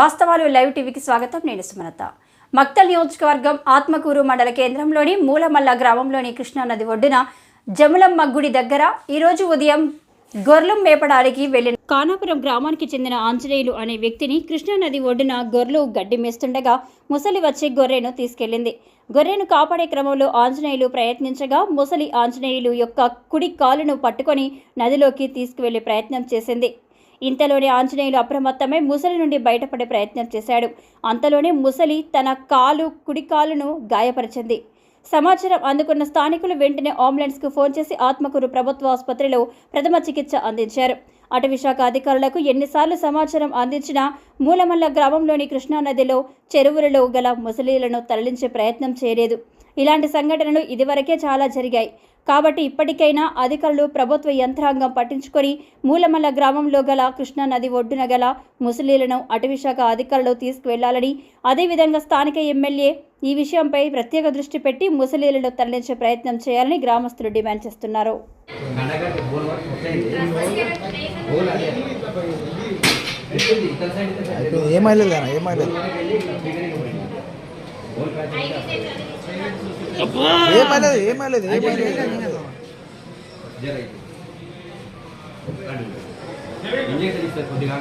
వాస్తవాలు లైవ్ టీవీకి స్వాగతం. నేను సుమనత మక్తల్ నియోజకవర్గం ఆత్మకూరు మండల కేంద్రంలోని మూలమల్ల గ్రామంలోని కృష్ణానది ఒడ్డున జములమ్మ గుడి దగ్గర ఈరోజు ఉదయం గొర్రెలు మేపడానికి వెళ్ళిన కానాపురం గ్రామానికి చెందిన ఆంజనేయులు అనే వ్యక్తిని కృష్ణానది ఒడ్డున గొర్రెలు గడ్డి మేస్తుండగా ముసలి వచ్చి గొర్రెను తీసుకెళ్ళింది గొర్రెను కాపాడే క్రమంలో ఆంజనేయులు ప్రయత్నించగా ముసలి ఆంజనేయులు యొక్క కుడి కాలును పట్టుకొని నదిలోకి తీసుకువెళ్ళే ప్రయత్నం చేసింది. ఇంతలోనే ఆంజనేయులు అప్రమత్తమై ముసలి నుండి బయటపడే ప్రయత్నం చేశాడు. అంతలోనే ముసలి తన కాలు కుడి కాలును గాయపరిచింది. సమాచారం అందుకున్న స్థానికులు వెంటనే అంబులెన్స్కు ఫోన్ చేసి ఆత్మకూరు ప్రభుత్వ ఆసుపత్రిలో ప్రథమ చికిత్స అందించారు. అటవీశాఖ అధికారులకు ఎన్నిసార్లు సమాచారం అందించినా మూలమల్ల గ్రామంలోని కృష్ణానదిలో చెరువులలో గల ముసలీలను తరలించే ప్రయత్నం చేయలేదు. ఇలాంటి సంఘటనలు ఇదివరకే చాలా జరిగాయి. కాబట్టి ఇప్పటికైనా అధికారులు ప్రభుత్వ యంత్రాంగం పట్టించుకొని మూలమల్ల గ్రామంలో గల కృష్ణా నది ఒడ్డున గల ముసలీలను అటవీశాఖ అధికారులు తీసుకువెళ్ళాలని అదేవిధంగా స్థానిక ఎమ్మెల్యే ఈ విషయంపై ప్రత్యేక దృష్టి పెట్టి ముసలీలను తరలించే ప్రయత్నం చేయాలని గ్రామస్తులు డిమాండ్ చేస్తున్నారు. ఏమైలేదు ఏమైలేదు ఏమైలేదు ఏమైలేదు ఏమైలేదు ఇంజక్షన్ ఇస్తారు కొద్దిగా.